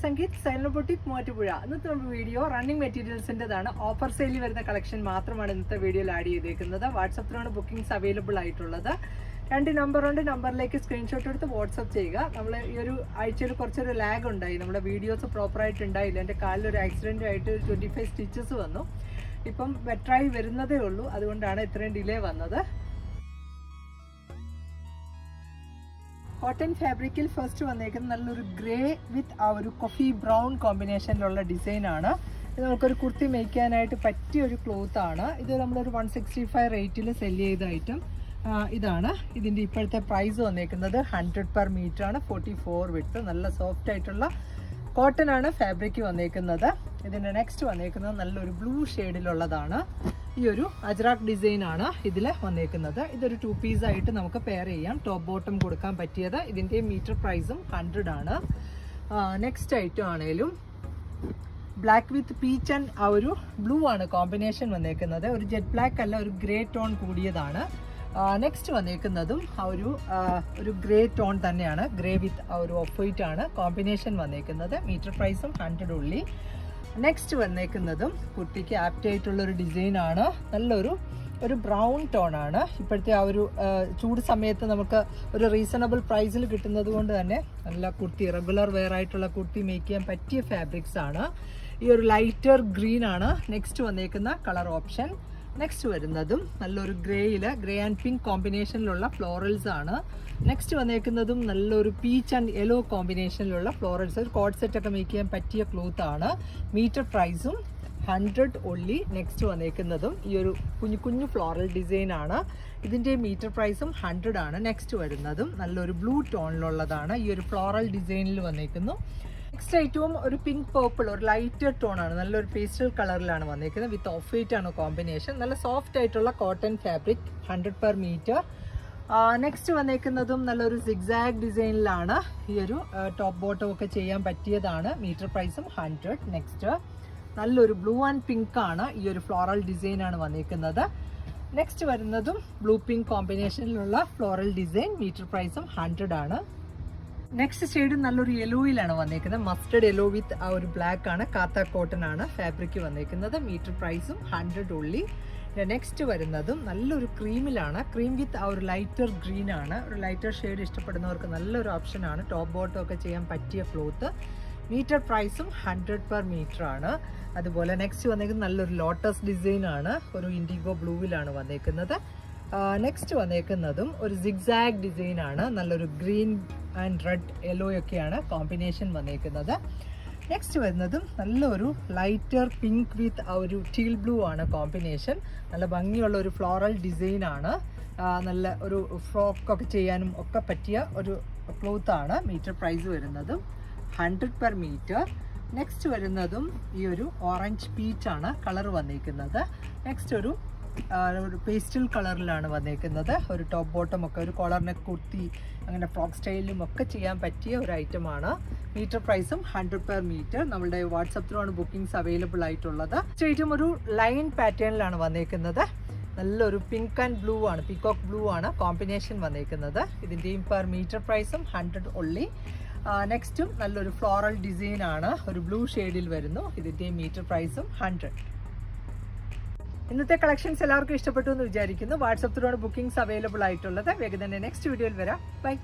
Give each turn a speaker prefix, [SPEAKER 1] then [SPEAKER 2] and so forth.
[SPEAKER 1] Sangeeth silent boutique ഇന്നത്തെ നമ്മുടെ video running മെറ്റീരിയൽസിന്റെതാണ് offer സെയിലിൽ വരുന്ന കളക്ഷൻ മാത്രമാണ് ഇന്നത്തെ വീഡിയോയിൽ ആഡ് ചെയ്തേക്കുന്നത്. വാട്സപ്പിലാണ് ബുക്കിംഗ്സ് അവൈലബിൾ ആയിട്ടുള്ളത്. രണ്ട് നമ്പർ ഉണ്ട്. നമ്പറിലേക്ക് സ്ക്രീൻഷോട്ട് എടുത്ത് വാട്സപ്പ് ചെയ്യുക. നമ്മൾ ഈ ഒരു ആഴ്ചയിൽ കുറച്ചൊരു ലാഗ് ഉണ്ടായി. നമ്മുടെ വീഡിയോസ് പ്രോപ്പറായിട്ട് ഉണ്ടായില്ല. എന്റെ കാലിൽ ഒരു ആക്സിഡന്റ് ആയിട്ട് ഒരു ട്വന്റി ഫൈവ് സ്റ്റിച്ചസ് വന്നു. ഇപ്പം ബെറ്ററായി വരുന്നതേ ഉള്ളൂ. അതുകൊണ്ടാണ് ഇത്രയും ഡിലേ വന്നത്. കോട്ടൺ ഫാബ്രിക്കിൽ ഫസ്റ്റ് വന്നേക്കുന്നത് നല്ലൊരു ഗ്രേ വിത്ത് ആ ഒരു കൊഫി ബ്രൗൺ കോമ്പിനേഷനിലുള്ള ഡിസൈൻ ആണ് ഇത് നമുക്കൊരു കുർത്തി മേയ്ക്കാനായിട്ട് പറ്റിയ ഒരു ക്ലോത്ത് ആണ്. ഇത് നമ്മളൊരു വൺ സിക്സ്റ്റി ഫൈവ് റേറ്റിൽ സെൽ ചെയ്ത ഐറ്റം ഇതാണ്. ഇതിന്റെ ഇപ്പോഴത്തെ പ്രൈസ് വന്നേക്കുന്നത് ഹൺഡ്രഡ് പെർ മീറ്റർ ആണ്. ഫോർട്ടി ഫോർ വിട്ട് നല്ല സോഫ്റ്റ് ആയിട്ടുള്ള കോട്ടൺ ആണ് ഫാബ്രിക് വന്നേക്കുന്നത്. ഇതിന്റെ നെക്സ്റ്റ് വന്നേക്കുന്നത് നല്ലൊരു ബ്ലൂ ഷെയ്ഡിലുള്ളതാണ് ഈ ഒരു അജ്രാക്ക് ഡിസൈൻ ആണ് ഇതിൽ വന്നേക്കുന്നത്. ഇതൊരു ടു പീസ് ആയിട്ട് നമുക്ക് പെയർ ചെയ്യാം. ടോപ്പ് ബോട്ടം കൊടുക്കാൻ പറ്റിയത് ഇതിന്റെ മീറ്റർ പ്രൈസും ഹൺഡ്രഡ് ആണ്. നെക്സ്റ്റ് ഐറ്റം ആണേലും ബ്ലാക്ക് വിത്ത് പീച്ച് ആൻഡ് ആ ഒരു ബ്ലൂ ആണ് കോമ്പിനേഷൻ വന്നേക്കുന്നത്. ഒരു ജെറ്റ് ബ്ലാക്ക് അല്ല ഒരു ഗ്രേ ടോൺ കൂടിയതാണ്. നെക്സ്റ്റ് വന്നേക്കുന്നതും ആ ഒരു ഒരു ഗ്രേ ടോൺ തന്നെയാണ്. ഗ്രേ വിത്ത് ആ ഒരു ഓഫ് വൈറ്റ് ആണ്. കോമ്പിനേഷൻ വന്നേക്കുന്നത്. മീറ്റർ പ്രൈസും ഹൺഡ്രഡ് ഉള്ളി. നെക്സ്റ്റ് വന്നേക്കുന്നതും കുട്ടിക്ക് ആപ്റ്റ് ആയിട്ടുള്ള ഒരു ഡിസൈൻ ആണ്. നല്ലൊരു ഒരു ബ്രൗൺ ടോൺ ആണ്. ഇപ്പോഴത്തെ ആ ഒരു ചൂട് സമയത്ത് നമുക്ക് ഒരു റീസണബിൾ പ്രൈസിൽ കിട്ടുന്നത് കൊണ്ട് തന്നെ നല്ല കുർത്തി റെഗുലർ വെയർ ആയിട്ടുള്ള കുർത്തി മേക്ക് ചെയ്യാൻ പറ്റിയ ഫാബ്രിക്സ് ആണ്. ഈ ഒരു ലൈറ്റർ ഗ്രീൻ ആണ്. നെക്സ്റ്റ് വന്നേക്കുന്ന കളർ ഓപ്ഷൻ നെക്സ്റ്റ് വരുന്നതും നല്ലൊരു ഗ്രേയിൽ ഗ്രേ ആൻഡ് പിങ്ക് കോമ്പിനേഷനിലുള്ള ഫ്ലോറൽസ് ആണ്. നെക്സ്റ്റ് വന്നേക്കുന്നതും നല്ലൊരു പീച്ച് ആൻഡ് യെല്ലോ കോമ്പിനേഷനിലുള്ള ഫ്ലോറൽസ് ഒരു കോഡ് സെറ്റൊക്കെ മേക്ക് ചെയ്യാൻ പറ്റിയ ക്ലോത്ത് ആണ്. മീറ്റർ പ്രൈസും ഹൺഡ്രഡ് ഒള്ളി നെക്സ്റ്റ് വന്നേക്കുന്നതും ഈ ഒരു കുഞ്ഞു കുഞ്ഞു ഫ്ലോറൽ ഡിസൈൻ ആണ്. ഇതിന്റെ മീറ്റർ പ്രൈസും ഹൺഡ്രഡ് ആണ്. നെക്സ്റ്റ് വരുന്നതും നല്ലൊരു ബ്ലൂ ടോണിലുള്ളതാണ് ഈ ഒരു ഫ്ലോറൽ ഡിസൈനിൽ വന്നേക്കുന്നു. നെക്സ്റ്റ് ഐറ്റവും ഒരു പിങ്ക് പേർപ്പിൾ ഒരു ലൈറ്റ് ടോൺ ആണ്. നല്ലൊരു പേസ്റ്റൽ കളറിലാണ് വന്നിരിക്കുന്നത് വിത്ത് ഓഫ് വൈറ്റ് ആണ് കോമ്പിനേഷൻ നല്ല സോഫ്റ്റ് ആയിട്ടുള്ള cotton fabric hundred per metre next വന്നേക്കുന്നതും നല്ലൊരു സിഗ്സാഗ് ഡിസൈനിലാണ് ഈ ഒരു ടോപ്പ് ബോട്ടം ഒക്കെ ചെയ്യാൻ പറ്റിയതാണ്. മീറ്റർ പ്രൈസും ഹൺഡ്രഡ് നെക്സ്റ്റ് നല്ലൊരു ബ്ലൂ ആൻഡ് പിങ്ക് ആണ് ഈ ഒരു ഫ്ലോറൽ ആണ് വന്നേക്കുന്നത്. നെക്സ്റ്റ് വരുന്നതും ബ്ലൂ പിങ്ക് കോമ്പിനേഷനിലുള്ള ഫ്ലോറൽ ഡിസൈൻ മീറ്റർ പ്രൈസും ഹൺഡ്രഡ് ആണ്. നെക്സ്റ്റ് ഷെയ്ഡ് നല്ലൊരു യെലോയിലാണ് വന്നേക്കുന്നത്. മസ്റ്റർഡ് യെല്ലോ വിത്ത് ആ ഒരു ബ്ലാക്ക് ആണ്. കാത്ത കോട്ടൺ ആണ് ഫാബ്രിക് വന്നേക്കുന്നത്. മീറ്റർ പ്രൈസും ഹൺഡ്രഡ് ഉള്ളി നെക്സ്റ്റ് വരുന്നതും നല്ലൊരു ക്രീമിലാണ് ക്രീം വിത്ത് ആ ഒരു ലൈറ്റർ ഗ്രീൻ ആണ്. ഒരു ലൈറ്റർ ഷെയ്ഡ് ഇഷ്ടപ്പെടുന്നവർക്ക് നല്ലൊരു ഓപ്ഷൻ ആണ്. ടോപ്പ് ബോട്ടം ഒക്കെ ചെയ്യാൻ പറ്റിയ ക്ലോത്ത് മീറ്റർ പ്രൈസും ഹൺഡ്രഡ് പെർ മീറ്റർ ആണ്. അതുപോലെ നെക്സ്റ്റ് വന്നേക്കുന്നത് നല്ലൊരു ലോട്ടസ് ഡിസൈൻ ആണ്. ഒരു ഇൻഡിഗോ ബ്ലൂവിലാണ് വന്നേക്കുന്നത്. നെക്സ്റ്റ് വന്നേക്കുന്നതും ഒരു സിഗ്സാഗ് ഡിസൈൻ ആണ്. നല്ലൊരു ഗ്രീൻ ആൻഡ് റെഡ് യെല്ലോ ഒക്കെയാണ് കോമ്പിനേഷൻ വന്നേക്കുന്നത്. നെക്സ്റ്റ് വരുന്നതും നല്ലൊരു ലൈറ്റർ പിങ്ക് വിത്ത് ആ ഒരു ടീൽ ബ്ലൂ ആണ് കോമ്പിനേഷൻ നല്ല ഭംഗിയുള്ള ഒരു ഫ്ലോറൽ ഡിസൈൻ ആണ്. നല്ല ഒരു ഫ്രോക്കൊക്കെ ചെയ്യാനും ഒക്കെ പറ്റിയ ഒരു ക്ലോത്ത് ആണ് മീറ്റർ പ്രൈസ് വരുന്നതും ഹൺഡ്രഡ് പെർ മീറ്റർ നെക്സ്റ്റ് വരുന്നതും ഈ ഒരു ഓറഞ്ച് പീച്ച് ആണ് കളർ വന്നിരിക്കുന്നത് നെക്സ്റ്റ് ഒരു ഒരു പേസ്റ്റൽ കളറിലാണ് വന്നേക്കുന്നത്. ഒരു ടോപ്പ് ബോട്ടം ഒക്കെ ഒരു കോളറിനെ കുർത്തി അങ്ങനെ ഫ്രോക്ക് സ്റ്റൈലിലും ഒക്കെ ചെയ്യാൻ പറ്റിയ ഒരു ഐറ്റമാണ് മീറ്റർ പ്രൈസും ഹൺഡ്രഡ് പെർ മീറ്റർ നമ്മുടെ വാട്സപ്പ് ത്രൂ ആണ് ബുക്കിംഗ്സ് അവൈലബിൾ ആയിട്ടുള്ളത്. സ്റ്റേറ്റും ഒരു ലൈൻ പാറ്റേണിലാണ് വന്നേക്കുന്നത്. നല്ലൊരു പിങ്ക് ആൻഡ് ബ്ലൂ ആണ് പീകോക്ക് ബ്ലൂ ആണ് കോമ്പിനേഷൻ വന്നേക്കുന്നത്. ഇതിന്റെയും പെർ മീറ്റർ പ്രൈസും ഹൺഡ്രഡ് ഒള്ളി നെക്സ്റ്റും നല്ലൊരു ഫ്ലോറൽ ഡിസൈൻ ആണ്. ഒരു ബ്ലൂ ഷെയ്ഡിൽ വരുന്നു. ഇതിന്റെയും മീറ്റർ പ്രൈസും ഹൺഡ്രഡ് ഇന്നത്തെ കളക്ഷൻസ് എല്ലാവർക്കും ഇഷ്ടപ്പെട്ടു എന്ന് വിചാരിക്കുന്നു. വാട്സപ്പ് ത്രൂ ആണ് ബുക്കിംഗ്സ് അവൈലബിൾ ആയിട്ടുള്ളത്. വേഗം തന്നെ നെക്സ്റ്റ് വീഡിയോയിൽ വരാം. ബൈ